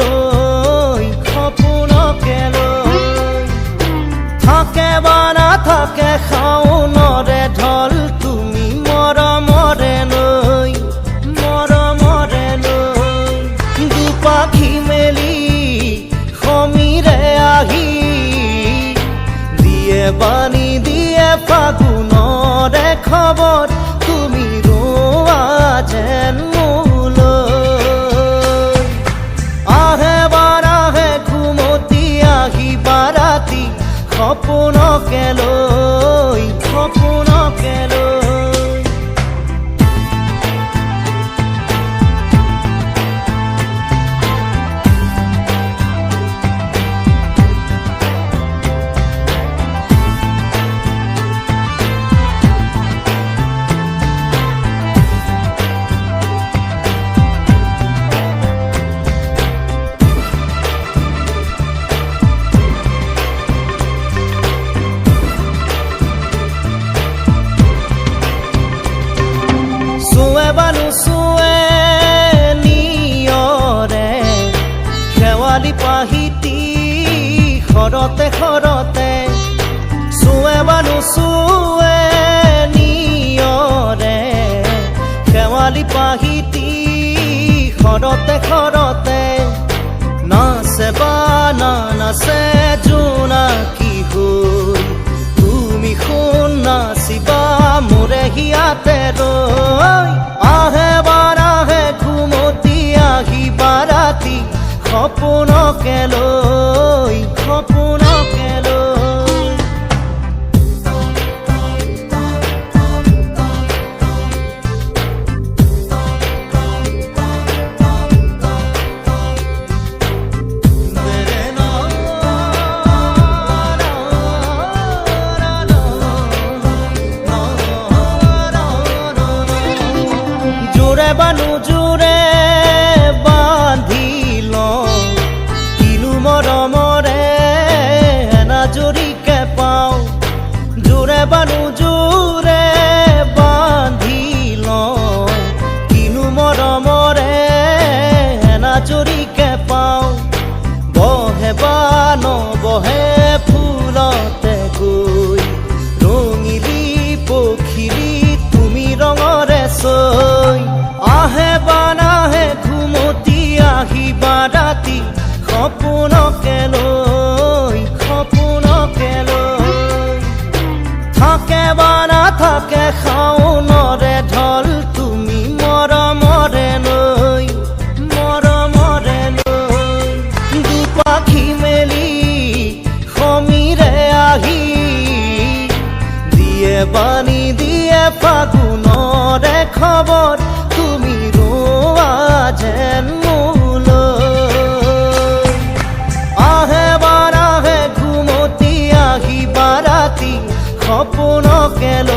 লৈ সপোনকে লৈ থাকে বা নাথাকে শাওনৰে ঢল, তুমি মৰমৰে লৈ মৰমৰে লৈ দুপাখি মেলি সমীৰে আহি, দিয়ে বাণী, দিয়ে ফাগুন সপোনকে লৈ সৰতে সৰতে চুৱে বানু চুৱে নিয়ৰে শেৱালি পাহিতি সৰতে সৰতে নাচে বা, না নাচে জোনাকী হৈ তুমি শুন নাচিবা মোৰে হিয়াতে ৰৈ আহে বাৰাহে ঘুমতি আহি বাৰাতি সপোনকে লৈ জোৰে থাকে বা নাথাকে শাওনৰে ঢল, তুমি মৰমৰে লৈ মৰমৰে লৈ দুপাখি মেলি সমীৰে আহি, দিয়ে বাণী, দিয়ে ফাগুনৰে খবৰ তুমি ৰোৱা যেন স্বপ্ন গেল।